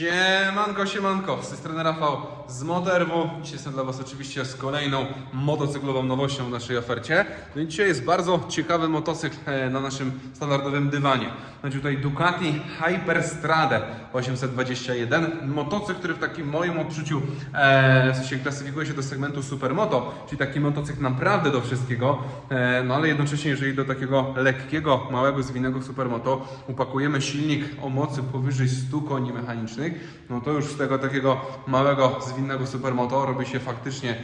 Siemanko, siemanko, z tej strony Rafał z Motorwu. Dzisiaj jestem dla Was oczywiście z kolejną motocyklową nowością w naszej ofercie. No i dzisiaj jest bardzo ciekawy motocykl e, na naszym standardowym dywanie. Będzie tutaj Ducati Hyperstrade 821. Motocykl, który w takim moim odczuciu e, sensie klasyfikuje się do segmentu supermoto, czyli taki motocykl naprawdę do wszystkiego. E, no ale jednocześnie, jeżeli do takiego lekkiego, małego, zwinnego supermoto upakujemy silnik o mocy powyżej 100 koni mechanicznych, no to już z tego takiego małego, zwinnego supermoto robi się faktycznie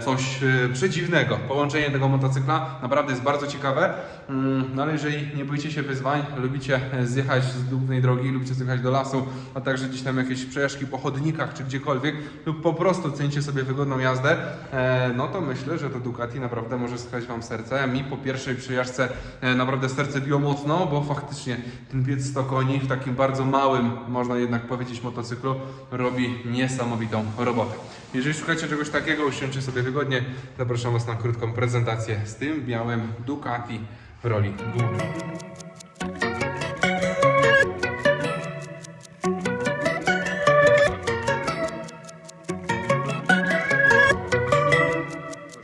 coś e, przedziwnego. Połączenie tego motocykla naprawdę jest bardzo ciekawe, Mm, no ale jeżeli nie boicie się wyzwań, lubicie e, zjechać z głównej drogi, lubicie zjechać do lasu, a także gdzieś tam jakieś przejażdżki po chodnikach czy gdziekolwiek, lub po prostu cenicie sobie wygodną jazdę, e, no to myślę, że to Ducati naprawdę może skać Wam serce. Mi po pierwszej przejażdżce e, naprawdę serce biło mocno, bo faktycznie ten biec 100 koni w takim bardzo małym, można jednak powiedzieć, motocyklu robi niesamowitą robotę. Jeżeli szukacie czegoś takiego, usiądźcie sobie wygodnie, zapraszam Was na krótką prezentację z tym białym Ducati w roli.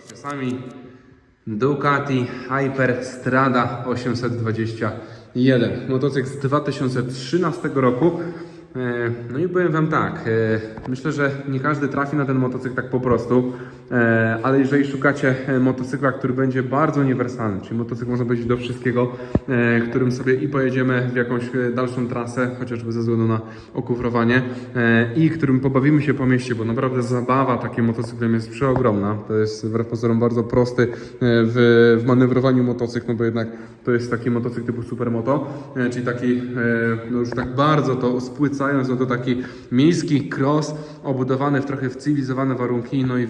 Zobaczcie sami. Ducati Hyperstrada 821. Motocykl z 2013 roku. E, No i powiem Wam tak, e, myślę, że nie każdy trafi na ten motocykl tak po prostu, ale jeżeli szukacie e, motocykla, który będzie bardzo uniwersalny, czyli motocykl można powiedzieć do wszystkiego, e, którym sobie i pojedziemy w jakąś e, dalszą trasę, chociażby ze względu na okufrowanie e, i którym pobawimy się po mieście, bo naprawdę zabawa takim motocyklem jest przeogromna. To jest wbrew pozorom bardzo prosty e, w, w manewrowaniu motocykl, no bo jednak to jest taki motocykl typu supermoto, e, czyli taki, e, no już tak bardzo to spłycając, no to taki miejski cross obudowany w trochę w cywilizowane warunki, no i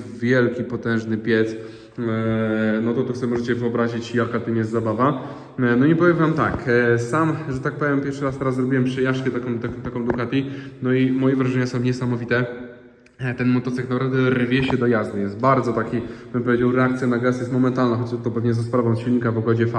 wielki, potężny piec. E, No to to sobie możecie wyobrazić, jaka tym jest zabawa. E, No i powiem Wam tak, e, sam, że tak powiem, pierwszy raz teraz zrobiłem przejażdżkę taką, taką, taką Ducati, no i moje wrażenia są niesamowite. Ten motocykl naprawdę rwie się do jazdy. Jest bardzo taki, bym powiedział, reakcja na gaz jest momentalna, choć to pewnie za sprawą silnika w ogodzie V,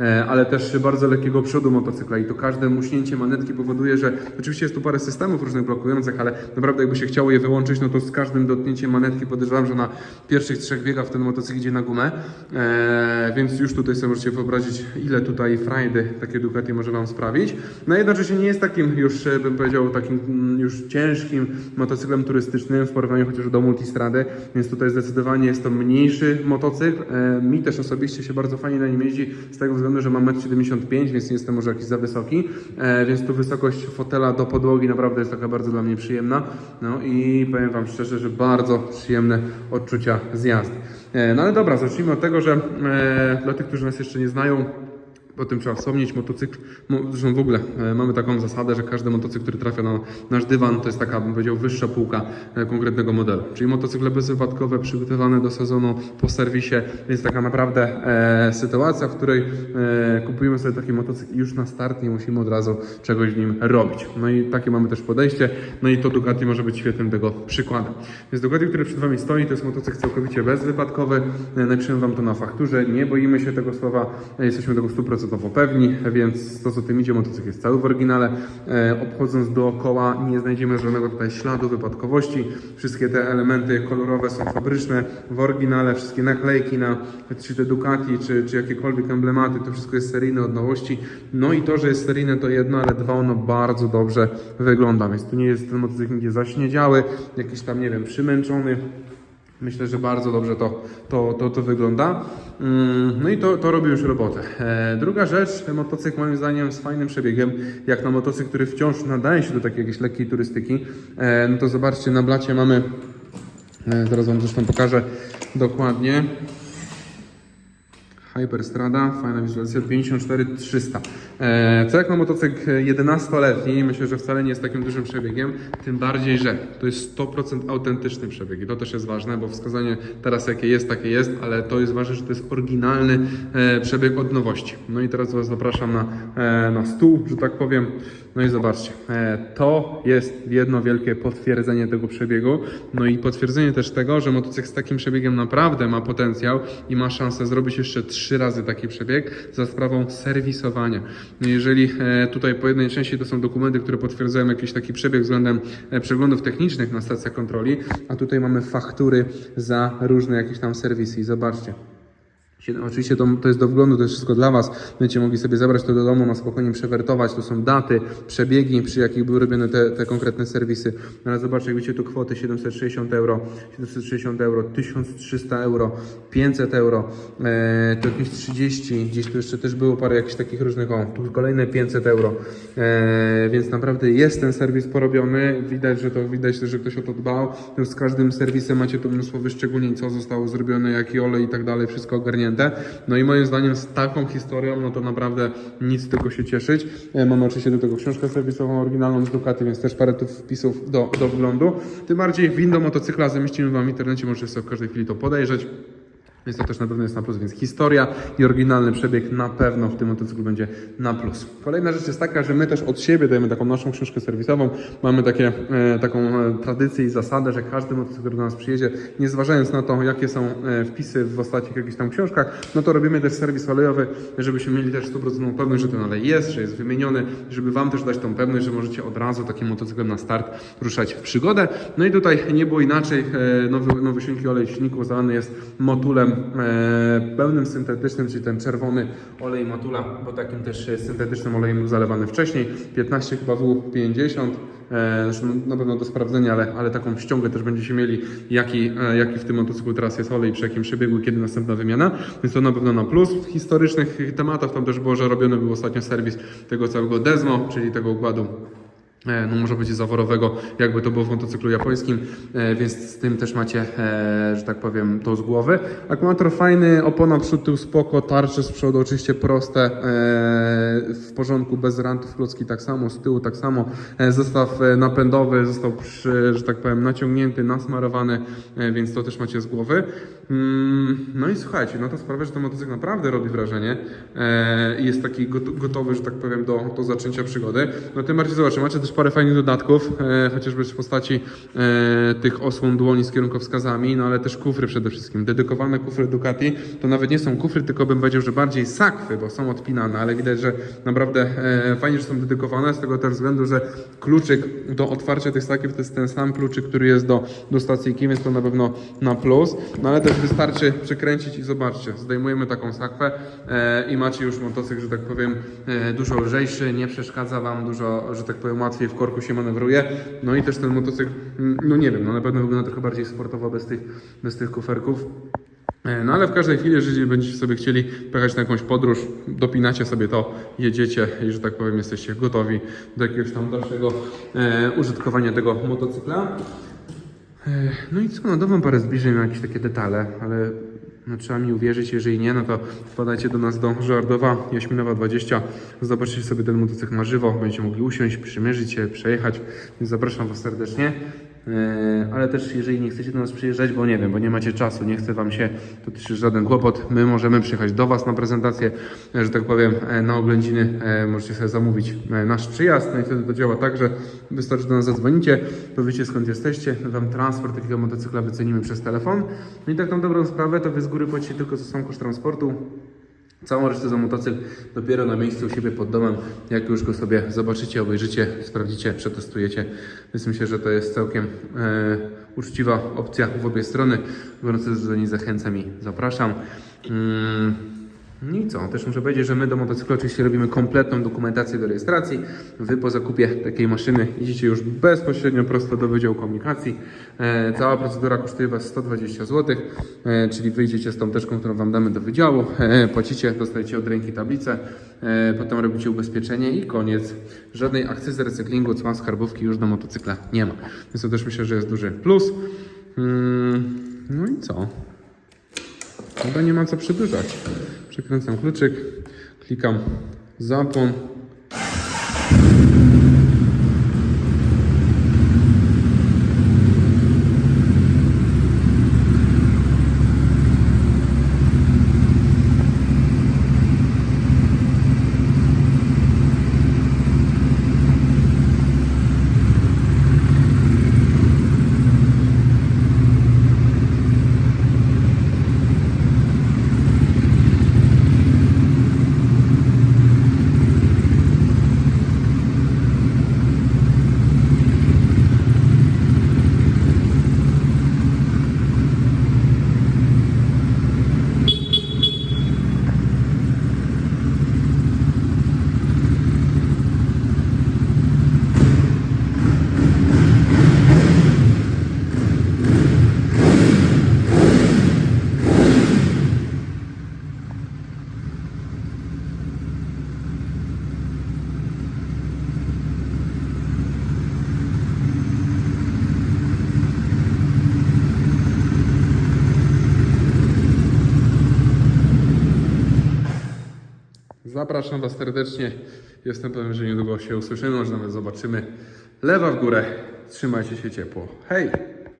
e, ale też bardzo lekkiego przodu motocykla i to każde muśnięcie manetki powoduje, że oczywiście jest tu parę systemów różnych blokujących, ale naprawdę jakby się chciało je wyłączyć, no to z każdym dotknięciem manetki podejrzewam, że na pierwszych trzech biegach ten motocykl idzie na gumę, e, więc już tutaj sobie możecie wyobrazić, ile tutaj frajdy takie Ducati może Wam sprawić. No jednocześnie nie jest takim już, e, bym powiedział, takim mm, już ciężkim motocyklem turystycznym w porównaniu chociażby do multistrady, więc tutaj zdecydowanie jest to mniejszy motocykl. E, Mi też osobiście się bardzo fajnie na nim jeździ z tego względu, że mam 1,75 m, więc nie jestem może jakiś za wysoki, e, więc tu wysokość fotela do podłogi naprawdę jest taka bardzo dla mnie przyjemna. No i powiem Wam szczerze, że bardzo przyjemne odczucia z jazdy. E, No ale dobra, zacznijmy od tego, że dla tych, którzy nas jeszcze nie znają, o tym trzeba wspomnieć, motocykl, mo, zresztą w ogóle e, mamy taką zasadę, że każdy motocykl, który trafia na nasz dywan, to jest taka, bym powiedział, wyższa półka e, konkretnego modelu. Czyli motocykle bezwypadkowe, przygotowane do sezonu, po serwisie, więc taka naprawdę e, sytuacja, w której e, kupujemy sobie taki motocykl już na start nie musimy od razu czegoś w nim robić. No i takie mamy też podejście, no i to Ducati może być świetnym tego przykładem. Więc Ducati, który przed Wami stoi, to jest motocykl całkowicie bezwypadkowy, e, napiszemy Wam to na fakturze, nie boimy się tego słowa, jesteśmy tego 100% pewni, więc to co tym idzie, motocykl jest cały w oryginale. E, obchodząc dookoła nie znajdziemy żadnego tutaj śladu wypadkowości. Wszystkie te elementy kolorowe są fabryczne w oryginale, wszystkie naklejki na czy te Ducati, czy, czy jakiekolwiek emblematy, to wszystko jest seryjne od nowości. No i to, że jest seryjne to jedno, ale dwa, ono bardzo dobrze wygląda, więc tu nie jest ten motocykl nigdzie zaśniedziały, jakiś tam, nie wiem, przymęczony. Myślę, że bardzo dobrze to, to, to, to wygląda. Mm, No i to, to robi już robotę. E, druga rzecz, motocykl moim zdaniem z fajnym przebiegiem, jak na motocykl, który wciąż nadaje się do takiej jakiejś lekkiej turystyki. E, No to zobaczcie, na blacie mamy, e, zaraz Wam zresztą pokażę dokładnie. Hyperstrada, fajna wizualizacja, 54300. E, co jak na motocykl 11-letni, myślę, że wcale nie jest takim dużym przebiegiem, tym bardziej, że to jest 100% autentyczny przebieg i to też jest ważne, bo wskazanie teraz jakie jest, takie jest, ale to jest ważne, że to jest oryginalny e, przebieg od nowości. No i teraz Was zapraszam na, e, na stół, że tak powiem. No i zobaczcie, e, to jest jedno wielkie potwierdzenie tego przebiegu. No i potwierdzenie też tego, że motocykl z takim przebiegiem naprawdę ma potencjał i ma szansę zrobić jeszcze trzy razy taki przebieg za sprawą serwisowania. Jeżeli e, tutaj po jednej części to są dokumenty, które potwierdzają jakiś taki przebieg względem e, przeglądów technicznych na stacjach kontroli, a tutaj mamy faktury za różne jakieś tam serwisy. I zobaczcie. Oczywiście to, to jest do wglądu, to jest wszystko dla Was. Będziecie mogli sobie zabrać to do domu, na spokojnie przewertować. To są daty, przebiegi, przy jakich były robione te, te konkretne serwisy. No ale zobaczcie, jak widzicie tu kwoty 760 euro, 760 euro, 1300 euro, 500 euro, e, to jakieś 30, gdzieś tu jeszcze też było parę jakichś takich różnych, o, tu kolejne 500 euro. E, więc naprawdę jest ten serwis porobiony. Widać, że to widać, że ktoś o to dbał. Z każdym serwisem macie tu mnóstwo wyszczególnień, co zostało zrobione, jaki olej i tak dalej, wszystko ogarnięte. No i moim zdaniem z taką historią, no to naprawdę nic tylko się cieszyć. E, Mamy oczywiście do tego książkę serwisową oryginalną z Ducati, więc też parę tu wpisów do, do wglądu. Tym bardziej windą motocykla zamieścimy Wam w internecie, możecie sobie w każdej chwili to podejrzeć. Więc to też na pewno jest na plus, więc historia i oryginalny przebieg na pewno w tym motocyklu będzie na plus. Kolejna rzecz jest taka, że my też od siebie dajemy taką naszą książkę serwisową. Mamy takie, e, taką e, tradycję i zasadę, że każdy motocykl, który do nas przyjedzie, nie zważając na to, jakie są e, wpisy w ostatnich jakichś tam książkach, no to robimy też serwis olejowy, żebyśmy mieli też 100% pewność, że ten olej jest, że jest wymieniony, żeby Wam też dać tą pewność, że możecie od razu takim motocyklem na start ruszać w przygodę. No i tutaj nie było inaczej. Nowy, nowy silnik olej silników zalany jest motulem pełnym syntetycznym, czyli ten czerwony olej motula, bo takim też e, syntetycznym olejem był zalewany wcześniej. 15 chyba W50. E, na pewno do sprawdzenia, ale, ale taką ściągę też będziecie mieli, jaki, e, jaki w tym motocyklu teraz jest olej, przy jakim przebiegu kiedy następna wymiana. Więc to na pewno na plus. W historycznych tematach tam też było, że robiony był ostatnio serwis tego całego Desmo, czyli tego układu E, no może być zaworowego, jakby to było w motocyklu japońskim, e, więc z tym też macie, e, że tak powiem, to z głowy. Akumulator fajny, opona przód, tył spoko, tarcze z przodu oczywiście proste, e, w porządku, bez rantów, klocki tak samo, z tyłu tak samo. E, zestaw e, napędowy został, przy, że tak powiem, naciągnięty, nasmarowany, e, więc to też macie z głowy. Mm, no i słuchajcie, no to sprawia, że ten motocykl naprawdę robi wrażenie e, i jest taki got- gotowy, że tak powiem, do, do zaczęcia przygody. No tym bardziej zobaczcie, macie też parę fajnych dodatków, e, chociażby w postaci e, tych osłon dłoni z kierunkowskazami, no ale też kufry przede wszystkim. Dedykowane kufry Ducati to nawet nie są kufry, tylko bym powiedział, że bardziej sakwy, bo są odpinane, ale widać, że naprawdę e, fajnie, że są dedykowane z tego też względu, że kluczyk do otwarcia tych sakiewów to jest ten sam kluczyk, który jest do, do stacyjki, więc to na pewno na plus. No ale też wystarczy przekręcić i zobaczcie, zdejmujemy taką sakwę i macie już motocykl, że tak powiem, dużo lżejszy, nie przeszkadza Wam, dużo, że tak powiem, łatwiej w korku się manewruje. No i też ten motocykl, mm, no nie wiem, no na pewno wygląda trochę bardziej sportowo bez tych, bez tych kuferków. E, No ale w każdej chwili, jeżeli będziecie sobie chcieli pojechać na jakąś podróż, dopinacie sobie to, jedziecie i że tak powiem jesteście gotowi do jakiegoś tam dalszego e, użytkowania tego motocykla. E, No i co, no dam wam parę zbliżeń jakieś takie detale, ale no, trzeba mi uwierzyć, jeżeli nie, no to wpadajcie do nas do Żardowa, Jaśminowa 20, zobaczycie sobie ten motocykl na żywo, będziecie mogli usiąść, przymierzyć się, przejechać, zapraszam was serdecznie. E, Ale też jeżeli nie chcecie do nas przyjeżdżać, bo nie wiem, bo nie macie czasu, nie chce wam się, to też jest żaden kłopot. My możemy przyjechać do was na prezentację, e, że tak powiem, e, na oględziny. Możecie sobie zamówić nasz przyjazd, no i wtedy to działa tak, że wystarczy do nas zadzwonicie, powiecie skąd jesteście, my wam transfer takiego motocykla wycenimy przez telefon. No i tak tą dobrą sprawę, to wy z góry płacicie tylko za sam koszt transportu. Całą resztę za motocykl dopiero na miejscu u siebie pod domem, jak już go sobie zobaczycie, obejrzycie, sprawdzicie, przetestujecie. Więc myślę, że to jest całkiem e, uczciwa opcja w obie strony. Gorąco do niej zachęcam i zapraszam. Mm. No i co? Też muszę powiedzieć, że my do motocykla oczywiście robimy kompletną dokumentację do rejestracji. Wy po zakupie takiej maszyny jedziecie już bezpośrednio prosto do Wydziału Komunikacji. E, cała procedura kosztuje Was 120 zł, e, czyli wyjdziecie z tą teczką, którą Wam damy do wydziału, e, płacicie, dostajecie od ręki tablicę, e, potem robicie ubezpieczenie i koniec. Żadnej akcyzy recyklingu, cła skarbówki już do motocykla nie ma. Więc to też myślę, że jest duży plus. Mm, no i co? Chyba nie ma co przedłużać. Przekręcam kluczyk, klikam zapłon. Zapraszam Was serdecznie. Jestem pewien, że niedługo się usłyszymy, może nawet zobaczymy. Lewa w górę. Trzymajcie się ciepło. Hej!